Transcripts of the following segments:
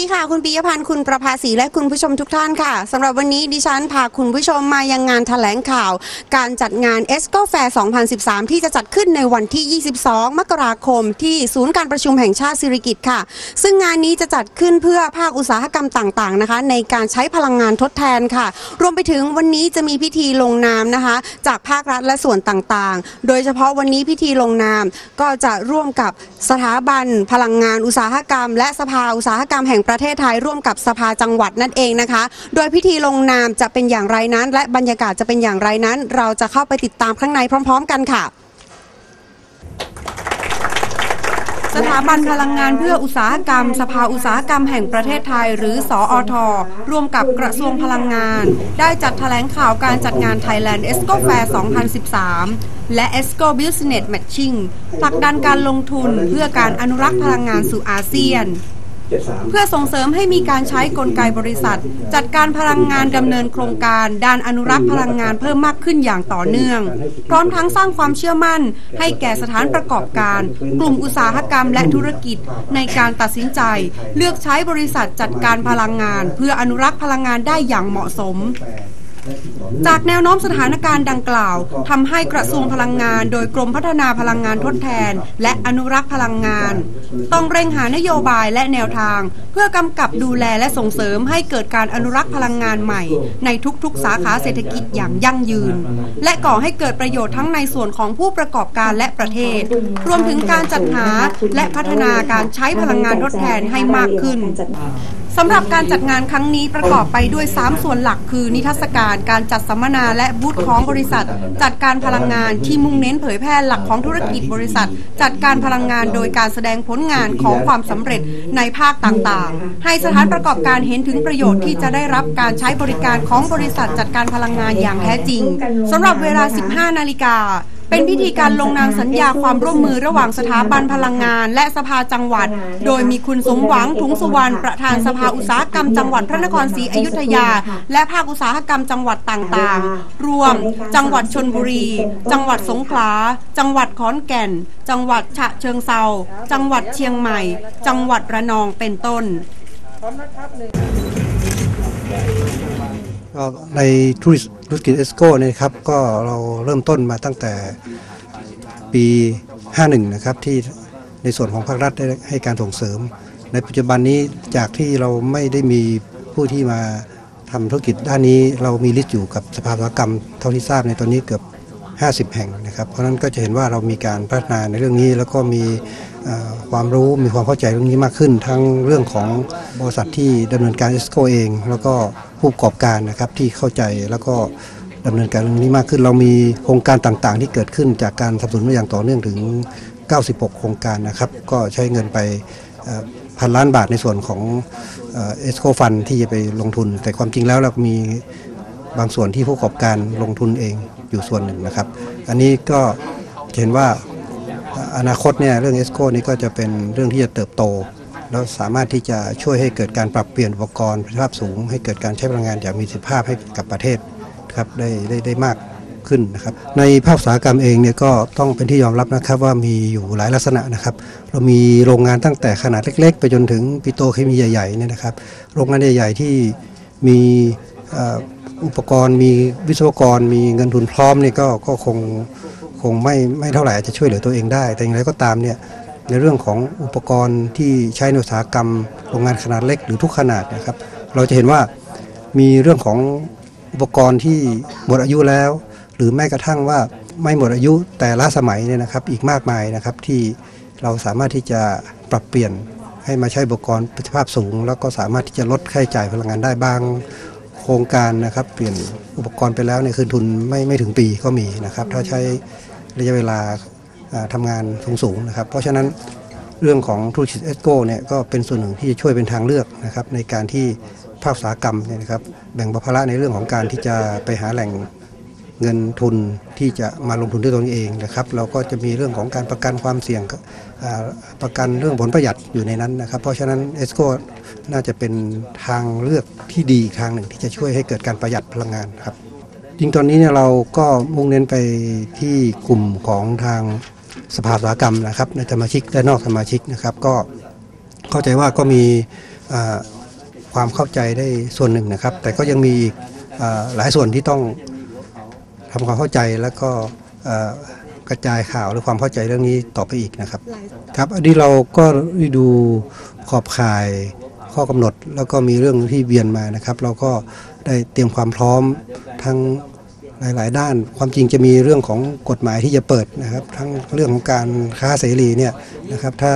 ดีค่ะ คุณปิยพันธ์คุณประภาสีและคุณผู้ชมทุกท่านค่ะสำหรับวันนี้ดิฉันพาคุณผู้ชมมายังงานแถลงข่าว การจัดงาน e s c o Fair 2013 ที่จะจัดขึ้นในวันที่ 22 มกราคม ที่ศูนย์การประชุมแห่งชาติสิริกิติ์ค่ะ ซึ่งงานนี้จะจัดขึ้นเพื่อภาคอุตสาหกรรมต่างๆนะคะ ในการใช้พลังงานทดแทนค่ะ รวมไปถึงวันนี้จะมีพิธีลงนามนะคะ จากภาครัฐและส่วนต่างๆ โดยเฉพาะวันนี้พิธีลงนามก็จะร่วมกับสถาบันพลังงานอุตสาหกรรม และสภาอุตสาหกรรมแห่งประเทศไทยร่วมกับสภาจังหวัดนั่นเองนะคะ โดยพิธีลงนามจะเป็นอย่างไรนั้น และบรรยากาศจะเป็นอย่างไรนั้น เราจะเข้าไปติดตามข้างในพร้อม ๆ กันค่ะสถาบันพลังงานเพื่ออุตสาหกรรม สภาอุตสาหกรรมแห่งประเทศไทย หรือ สออทร่วมกับกระทรวงพลังงาน ได้จัดแถลงข่าวการจัดงาน Thailand ESCO Fair 2013 และ ESCO Business Matching ผลักดันการลงทุนเพื่อการอนุรักษ์พลังงานสู่อาเซียน เพื่อส่งเสริมให้มีการใช้กลไกบริษัท จัดการพลังงานดำเนินโครงการ ด้านอนุรักษ์พลังงานเพิ่มมากขึ้นอย่างต่อเนื่อง พร้อมทั้งสร้างความเชื่อมั่น ให้แก่สถานประกอบการ กลุ่มอุตสาหกรรมและธุรกิจในการตัดสินใจ เลือกใช้บริษัทจัดการพลังงาน เพื่ออนุรักษ์พลังงานได้อย่างเหมาะสม จากแนวโน้มสถานการณ์ดังกล่าวทำให้กระทรวงพลังงาน โดยกรมพัฒนาพลังงานทดแทน และอนุรักษ์พลังงาน ต้องเร่งหานโยบายและแนวทาง เพื่อกำกับดูแลและส่งเสริมให้เกิดการอนุรักษ์พลังงานใหม่ ในทุกๆ สาขาเศรษฐกิจอย่างยั่งยืน และก่อให้เกิดประโยชน์ทั้งในส่วนของผู้ประกอบการและประเทศ รวมถึงการจัดหาและพัฒนาการใช้พลังงานทดแทนให้มากขึ้น สำหรับการจัดงานครั้งนี้ประกอบไปด้วย 3 ส่วนหลักคือ นิทรรศการการจัดสัมมนาและบูธของบริษัท จัดการพลังงานที่มุ่งเน้นเผยแพร่หลักของธุรกิจบริษัท จัดการพลังงานโดยการแสดงผลงานของความสำเร็จในภาคต่างๆ ให้สถานประกอบการเห็นถึงประโยชน์ที่จะได้รับการใช้บริการของบริษัทจัดการพลังงานอย่างแท้จริงสำหรับเวลา 15 นาฬิกา เป็นพิธีการลงนามสัญญาความร่วมมือระหว่างสถาบันพลังงาน และสภาจังหวัด โดยมีคุณสมหวังถุงสุวรรณประธานสภาอุตสาหกรรมจังหวัดพระนครศรีอยุธยา และภาคอุตสาหกรรมจังหวัดต่างๆ รวม จังหวัดชนบุรี จังหวัดสงขลา จังหวัดขอนแก่น จังหวัดฉะเชิงเซาจังหวัดเชียงใหม่ จังหวัดระนองเป็นต้นในธุรกิจ ธุรกิจเอสโกเนี่ยครับก็เราเริ่มต้นมาตั้งแต่ปี 51 นะครับที่ในส่วนของภาครัฐได้ให้การส่งเสริม ในปัจจุบันนี้จากที่เราไม่ได้มีผู้ที่มาทำธุรกิจด้านนี้เรามีลิสต์อยู่กับสภาอุตสาหกรรมเท่าที่ทราบในตอนนี้เกือบ 50 แห่งนะครับ เพราะฉะนั้นก็จะเห็นว่าเรามีการพัฒนาในเรื่องนี้แล้วก็มีความรู้มีความเข้าใจเรื่องนี้มากขึ้น ทั้งเรื่องของบริษัทที่ดำเนินการเอสโกเอง แล้วก็ ผู้ประกอบการนะครับที่เข้าใจแล้วก็ดำเนินการเรื่องนี้มากขึ้น เรามีโครงการต่างๆ ที่เกิดขึ้นจากการสนับสนุนมาอย่างต่อเนื่องถึง 96 โครงการนะครับ ก็ใช้เงินไปพันล้านบาทในส่วนของเอสโคฟันที่จะไปลงทุน แต่ความจริงแล้วเรามีบางส่วนที่ผู้ประกอบการลงทุนเองอยู่ส่วนหนึ่งนะครับ อันนี้ก็เห็นว่าอนาคตเนี่ยเรื่องเอสโคนี้ก็จะเป็นเรื่องที่จะเติบโต แล้วสามารถที่จะช่วยให้เกิดการปรับเปลี่ยนอุปกรณ์ประสิทธิภาพสูง ให้เกิดการใช้พลังงานอย่างมีประสิทธิภาพให้กับประเทศครับได้ได้ได้มากขึ้นนะครับในภาคอุตสาหกรรมเองเนี่ยก็ต้องเป็นที่ยอมรับนะครับว่ามีอยู่หลายลักษณะนะครับ เรามีโรงงานตั้งแต่ขนาดเล็ก ๆ ไปจนถึงปิโตเคมีใหญ่ๆเนี่ยนะครับ โรงงานใหญ่ๆที่มีอุปกรณ์ มีวิศวกร มีเงินทุนพร้อมเนี่ก็ก็คงคงไม่ไม่เท่าไหร่อาจจะช่วยเหลือตัวเองได้ แต่อย่างไรก็ตามเนี่ย ในเรื่องของอุปกรณ์ที่ใช้ในอุตสาหกรรมโรงงานขนาดเล็กหรือทุกขนาดนะครับ เราจะเห็นว่ามีเรื่องของอุปกรณ์ที่หมดอายุแล้ว หรือแม้กระทั่งว่าไม่หมดอายุแต่ละสมัยเนี่ยนะครับอีกมากมายนะครับที่เราสามารถที่จะปรับเปลี่ยนให้มาใช้อุปกรณ์ประสิทธิภาพสูง แล้วก็สามารถที่จะลดค่าใช้จ่ายพลังงานได้บางโครงการนะครับ เปลี่ยนอุปกรณ์ไปแล้วเนี่ยคืนทุนไม่ไม่ถึงปีก็มีนะครับ ถ้าใช้ระยะเวลา ทำงานสูงๆนะครับ เพราะฉะนั้นเรื่องของธุรกิจเอสโก้เนี่ยก็เป็นส่วนหนึ่งที่จะช่วยเป็นทางเลือกนะครับในการที่ภาคอุตสาหกรรมเนี่ยนะครับแบ่งบาภาระในเรื่องของการที่จะไปหาแหล่งเงินทุนที่จะมาลงทุนด้วยตัวเองนะครับ เราก็จะมีเรื่องของการประกันความเสี่ยงประกันเรื่องผลประหยัดอยู่ในนั้นนะครับ เพราะฉะนั้นเอสโก้น่าจะเป็นทางเลือกที่ดีทางหนึ่งที่จะช่วยให้เกิดการประหยัดพลังงานครับจริงตอนนี้เนี่ยเราก็มุ่งเน้นไปที่กลุ่มของทาง สภาอุตสาหกรรมนะครับ ในสมาชิกและนอกสมาชิกนะครับ ก็เข้าใจว่าก็มีความเข้าใจได้ส่วนหนึ่งนะครับ แต่ก็ยังมีอีกหลายส่วนที่ต้องทำความเข้าใจแล้วก็กระจายข่าวหรือความเข้าใจเรื่องนี้ต่อไปอีกนะครับ ครับอันนี้เราก็ได้ดูขอบข่ายข้อกำหนด แล้วก็มีเรื่องที่เวียนมานะครับ เราก็ได้เตรียมความพร้อมทั้ง หลาย ๆ ด้าน ความจริงจะมีเรื่องของกฎหมายที่จะเปิดนะครับ ทั้งเรื่องของการค้าเสรีเนี่ยนะครับ ถ้า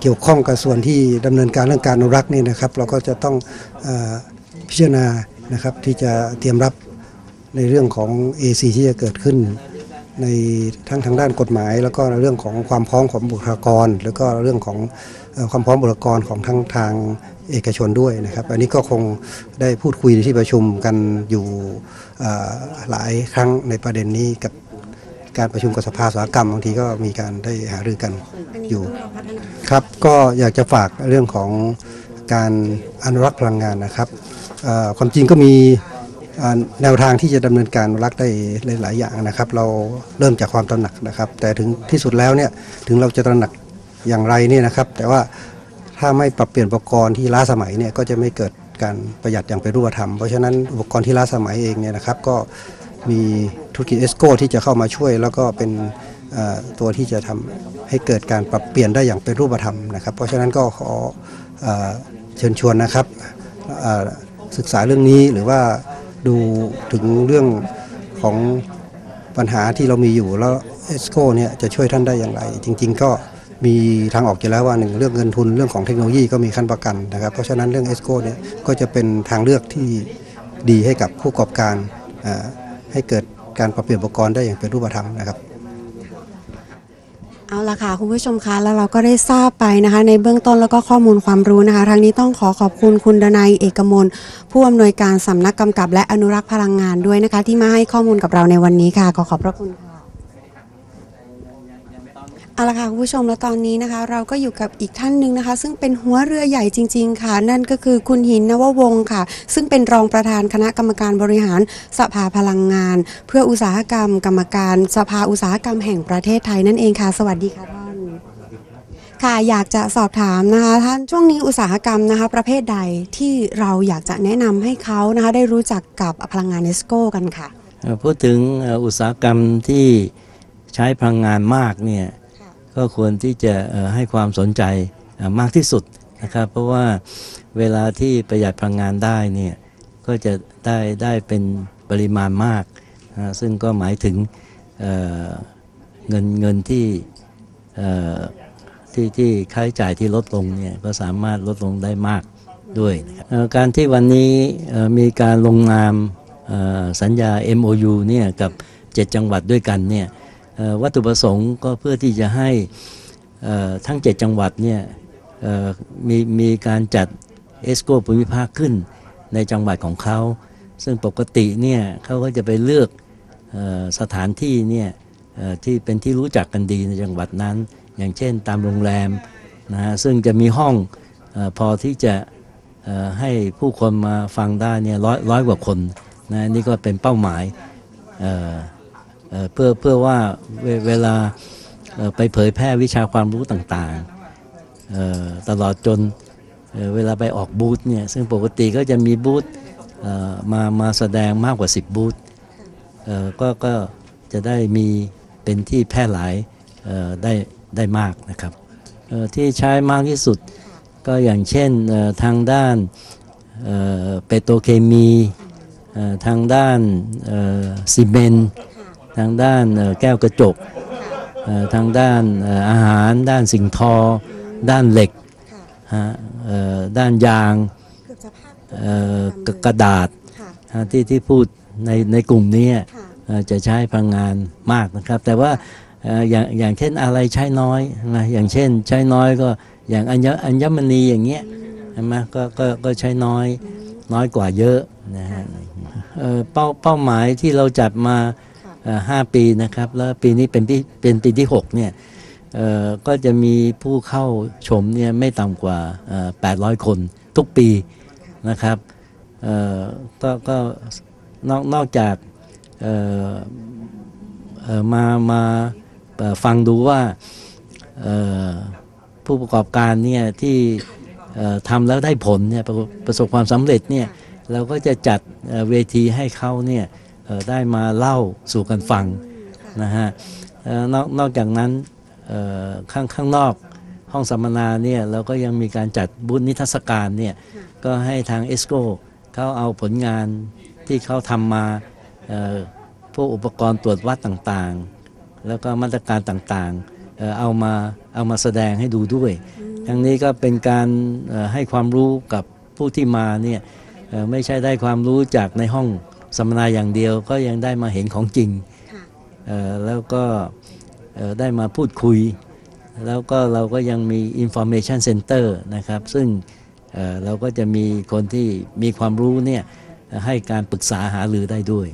เกี่ยวข้องกับส่วนที่ดำเนินการเรื่องการอนุรักษ์นี่นะครับ เราก็จะต้องอพิจารณานะครับที่จะเตรียมรับในเรื่องของ AC ที่จะเกิดขึ้น ในทั้งทางด้านกฎหมาย แล้วก็เรื่องของความพร้อมของบุคลากร แล้วก็เรื่องของความพร้อมบุคลากรของทั้งทางเอกชนด้วยนะครับ อันนี้ก็คงได้พูดคุยในที่ประชุมกันอยู่หลายครั้งในประเด็นนี้กับการประชุมกับสภาสาหกรรมบางทีก็มีการได้หารือกันอยู่ครับก็อยากจะฝากเรื่องของการอนุรักษ์พลังงานนะครับความจริงก็มีแนวทางที่จะดำเนินการรักได้หลาย ๆ อย่างนะครับ เราเริ่มจากความตระหนักนะครับ แต่ถึงที่สุดแล้วเนี่ยถึงเราจะตระหนักอย่างไรเนี่ยนะครับ แต่ว่า ถ้าไม่ปรับเปลี่ยนอุปกรณ์ที่ล้าสมัยเนี่ยก็จะไม่เกิดการประหยัดอย่างเป็นรูปธรรม เพราะฉะนั้นอุปกรณ์ที่ล้าสมัยเองเนี่ยนะครับก็มีธุรกิจเอสโกที่จะเข้ามาช่วย แล้วก็เป็นตัวที่จะทำให้เกิดการปรับเปลี่ยนได้อย่างเป็นรูปธรรมนะครับ เพราะฉะนั้นก็ขอเอ่อเชิญชวนนะครับศึกษาเรื่องนี้หรือว่าดูถึงเรื่องของปัญหาที่เรามีอยู่แล้วเอสโกเนี่ยจะช่วยท่านได้อย่างไร จริง ๆ ก็ มีทางออกอยู่แล้วว่าหนึ่งเรื่องเงินทุนเรื่องของเทคโนโลยีก็มีขั้นประกันนะครับ เพราะฉะนั้นเรื่องเอสโกเนี่ยก็จะเป็นทางเลือกที่ดีให้กับผู้ประกอบการให้เกิดการปรับเปลี่ยนอุปกรณ์ได้อย่างเป็นรูปธรรมนะครับเอาละค่ะคุณผู้ชมคะแล้วเราก็ได้ทราบไปนะคะ ในเบื้องต้นแล้วก็ข้อมูลความรู้นะคะทางนี้ต้องขอขอบคุณคุณดนัยเอกมลผู้อำนวยการสำนักกำกับและอนุรักษ์พลังงานด้วยนะคะ ที่มาให้ข้อมูลกับเราในวันนี้ค่ะ ขอขอบพระคุณค่ะ เอาละค่ะคุณผู้ชมแล้วตอนนี้นะคะ เราก็อยู่กับอีกท่านหนึ่งนะคะ ซึ่งเป็นหัวเรือใหญ่จริง ๆ ค่ะ นั่นก็คือคุณหินนววงศ์ค่ะ ซึ่งเป็นรองประธานคณะกรรมการบริหารสภาพลังงาน เพื่ออุตสาหกรรม กรรมการสภาอุตสาหกรรมแห่งประเทศไทยนั่นเองค่ะ สวัสดีค่ะท่านค่ะอยากจะสอบถามนะคะ ท่านช่วงนี้อุตสาหกรรมนะคะ ประเภทใดที่เราอยากจะแนะนำให้เขานะคะ ได้รู้จักกับพลังงานเนสโก้กันค่ะ เอ่อพูดถึงเอ่ออุตสาหกรรมที่ใช้พลังงานมากเนี่ย ก็ควรที่จะให้ความสนใจมากที่สุดนะครับ เพราะว่าเวลาที่ประหยัดพลังงานได้เนี่ยก็จะได้ได้เป็นปริมาณมากนะซึ่งก็หมายถึงเเงินเงินที่ที่ที่ค่าใช้จ่ายที่ลดลงเนี่ยก็สามารถลดลงได้มากด้วยการที่วันนี้มีการลงนามสัญญา MOU เนี่ยกับ 7 จังหวัดด้วยกันเนี่ย วัตถุประสงค์ก็เพื่อที่จะให้ทั้ง 7 จังหวัดเนี่ยมีมีการจัดเอสโกภูมิภาคขึ้นในจังหวัดของเขา ซึ่งปกติเนี่ยเขาก็จะไปเลือกอสถานที่เนี่ยที่เป็นที่รู้จักกันดีในจังหวัดนั้น อย่างเช่นตามโรงแรมนะฮะซึ่งจะมีห้องอพอที่จะให้ผู้คนมาฟังได้เนี่ยร้อยร้อยกว่าคนนะนี่ก็เป็นเป้าหมาย เพื่อเพื่อว่าเวเวลาไปเผยแพร่วิชาความรู้ต่างๆ ตลอดจนเวลาไปออกบูธเนี่ยซึ่งปกติก็จะมีบูธมามาแสดงมากกว่า 10 บูธก็ก็จะได้มีเป็นที่แพร่หลายได้ได้มากนะครับที่ใช้มากที่สุดก็อย่างเช่นทางด้านเปโตรเคมีทางด้านซีเมนต์ ทางด้านแก้วกระจกทางด้านอาหาร ด้านสิ่งทอ ด้านเหล็กด้านยางกระดาษที่ที่พูดในในกลุ่มนี้จะใช้พลังงานมากนะครับ แต่ว่าอย่างอย่างเช่นอะไรใช้น้อยนะอย่างเช่นใช้น้อยก็อย่างอัญอัญมณีอย่างเงี้ยใช่ไหมก็ก็ก็ใช้น้อยน้อยกว่าเยอะนะฮะเป้าเป้าหมายที่เราจัดมา ห้าปีนะครับ แล้วปีนี้เป็นปีเป็นปีที่หกเนี่ยก็จะมีผู้เข้าชมเนี่ยไม่ต่ำกว่าแปดร้อยคนทุกปีนะครับก็ก็นอกนอกจากมามาฟังดูว่าผู้ประกอบการเนี่ยที่ทำแล้วได้ผลเนี่ยประประสบความสำเร็จเนี่ยเราก็จะจัดเวทีให้เขาเนี่ย ได้มาเล่าสู่กันฟังนะฮะเอ่อนอกนอกจากนั้นเอ่อข้างข้างนอกห้องสัมมนาเนี่ยเราก็ยังมีการจัดบูธนิทรรศการเนี่ยก็ให้ทางเอสโกเขาเอาผลงานที่เขาทำมาเอ่อพวกอุปกรณ์ตรวจวัดต่างๆ แล้วก็มาตรการต่างๆเอ่อเอามาเอามาแสดงให้ดูด้วยทั้งนี้ก็เป็นการเอ่อให้ความรู้กับผู้ที่มาเนี่ยเอ่อไม่ใช่ได้ความรู้จากในห้อง สัมมนาอย่างเดียวก็ยังได้มาเห็นของจริงเอ่อแล้วก็เอ่อได้มาพูดคุย แล้วก็เราก็ยังมี information center นะครับ ซึ่งเอ่อเราก็จะมีคนที่มีความรู้เนี่ยให้การปรึกษาหารือได้ด้วย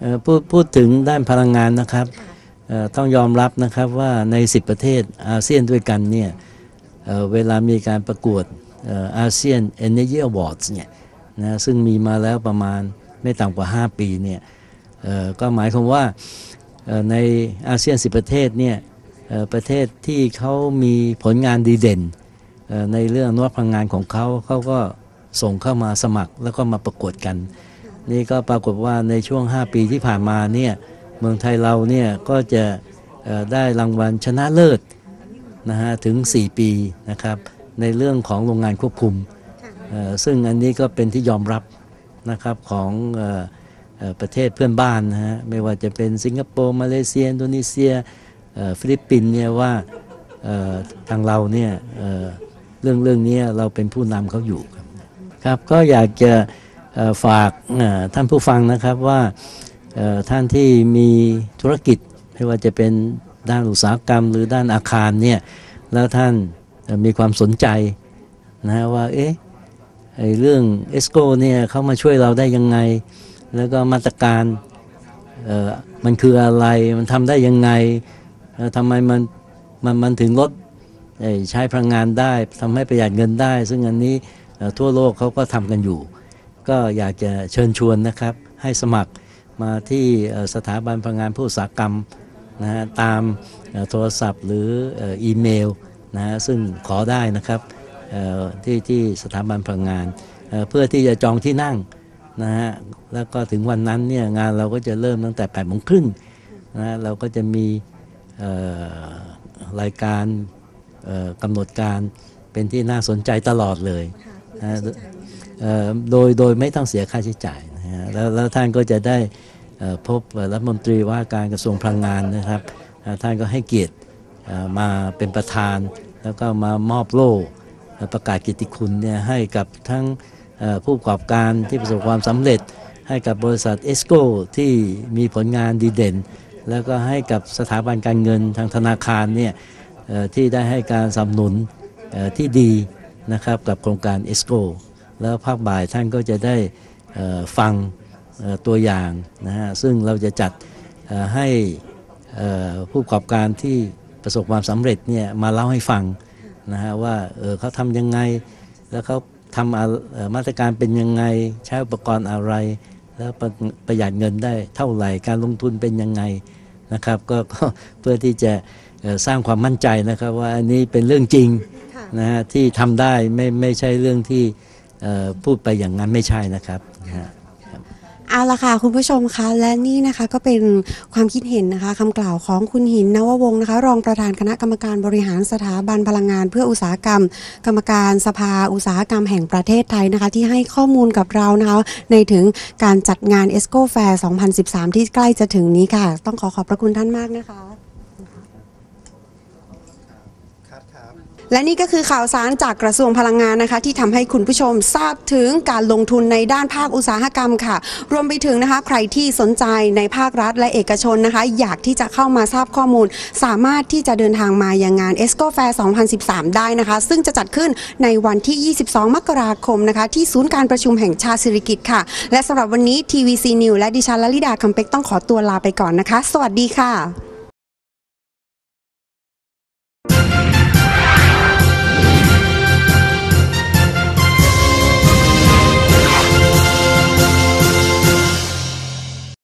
เอ่อพูดพูดถึงด้านพลังงานนะครับเอ่อต้องยอมรับนะครับว่าใน 10 ประเทศอาเซียนด้วยกันเนี่ยเอ่อเวลามีการประกวดอาเซียน Energy Awards เนี่ยนะซึ่งมีมาแล้วประมาณ ไม่ต่ำกว่า 5 ปีเนี่ยก็หมายความว่าในอาเซียน10 ประเทศเนี่ยประเทศที่เขามีผลงานดีเด่นในเรื่องนวัตพลังงานของเขาเขาก็ส่งเข้ามาสมัครแล้วก็มาประกวดกัน นี่ก็ปรากฏว่าในช่วง 5 ปีที่ผ่านมาเนี่ยเมืองไทยเราเนี่ยก็จะได้รางวัลชนะเลิศนะฮะถึง 4 ปีนะครับในเรื่องของโรงงานควบคุม ซึ่งอันนี้ก็เป็นที่ยอมรับ นะครับของออประเทศเพื่อนบ้านนะฮะไม่ว่าจะเป็นสิงคโปร์มาเลเซียอินโดนีเซียฟิลิปปินส์เนี่ยว่าทางเราเนี่ยเเรื่องเรื่องนี้เราเป็นผู้นำเขาอยู่ครับครับก็อยากจะฝากท่านผู้ฟังนะครับว่าท่านที่มีธุรกิจไม่ว่าจะเป็นด้านอุตสาหกรรม หรือด้านอาคารเนี่ยแล้วท่านมีความสนใจนะว่าเอ๊ะ เรื่องเอสโกเนี่ยเขามาช่วยเราได้ยังไง แล้วก็มาตรการมันคืออะไรมันทำได้ยังไงทำไมมันมันมันถึงลดใช้พลังงานได้ทำให้ประหยัดเงินได้ ซึ่งอันนี้ทั่วโลกเขาก็ทำกันอยู่ ก็อยากจะเชิญชวนนะครับ ให้สมัครมาที่สถาบันพลังงานผู้อุตสาหกรรมนะฮะตามโทรศัพท์หรืออีเมลนะฮะซึ่งขอได้นะครับ ที่ที่สถาบันพลังงานเอ่อเพื่อที่จะจองที่นั่งนะฮะแล้วก็ถึงวันนั้นเนี่ยงานเราก็จะเริ่มตั้งแต่8ปดโมงครึ่งนะฮะเราก็จะมีเอ่อรายการเอ่อกำหนดการเป็นที่น่าสนใจตลอดเลยนะฮะเอ่อโดยโดยไม่ต้องเสียค่าใช้จ่ายนะฮะแล้วแล้วท่านก็จะได้เอ่อพบรัฐมนตรีว่าการกระทรวงพลังงานนะครับเอ่อท่านก็ให้เกียรติเอ่อมาเป็นประธาน แล้วก็มามอบโล่เอ่อ ประกาศกิตติคุณเนี่ยให้กับทั้งผู้ประกอบการที่ประสบความสำเร็จ ให้กับบริษัทเอสโกที่มีผลงานดีเด่น แล้วก็ให้กับสถาบันการเงินทางธนาคารเนี่ยที่ได้ให้การสนับสนุนที่ดีนะครับกับโครงการเอสโกแล้วภาคบ่ายท่านก็จะได้ฟังตัวอย่างนะฮะซึ่งเราจะจัดให้ผู้ประกอบการที่ประสบความสำเร็จเนี่ยมาเล่าให้ฟัง นะฮะว่าเออเขาทำยังไง แล้วเขาทำอะเอ่อมาตรการเป็นยังไง ใช้อุปกรณ์อะไร แล้วประประหยัดเงินได้เท่าไหร่การลงทุนเป็นยังไงนะครับก็ก็เพื่อที่จะเอ่อสร้างความมั่นใจนะครับว่าอันนี้เป็นเรื่องจริงนะฮะที่ทำได้ไม่ไม่ใช่เรื่องที่เอ่อพูดไปอย่างนั้นไม่ใช่นะครับนะฮะ เอาละค่ะคุณผู้ชมคะและนี่นะคะก็เป็นความคิดเห็นนะคะคำกล่าวของคุณหินนววงศ์นะคะ รองประธานคณะกรรมการบริหารสถาบันพลังงาน เพื่ออุตสาหกรรม กรรมการสภาอุตสาหกรรมแห่งประเทศไทยนะคะ ที่ให้ข้อมูลกับเรานะคะในถึงการจัดงานเอสโกแฟร์2013 ที่ใกล้จะถึงนี้ค่ะ ต้องขอขอบพระคุณท่านมากนะคะ และนี่ก็คือข่าวสารจากกระทรวงพลังงานนะคะ ที่ทำให้คุณผู้ชมทราบถึงการลงทุนในด้านภาคอุตสาหกรรมค่ะ รวมไปถึงนะคะ ใครที่สนใจในภาครัฐและเอกชนนะคะ อยากที่จะเข้ามาทราบข้อมูล สามารถที่จะเดินทางมายังงาน e s c o Fair 2013 ได้นะคะ ซึ่งจะจัดขึ้นในวันที่ 22 มกราคมนะคะ ที่ศูนย์การประชุมแห่งชาติสิริกิติ์ค่ะ และสำหรับวันนี้ TVC News และดิฉันลลิดาคำเป็กต้องขอตัวลาไปก่อนนะคะ สวัสดีค่ะ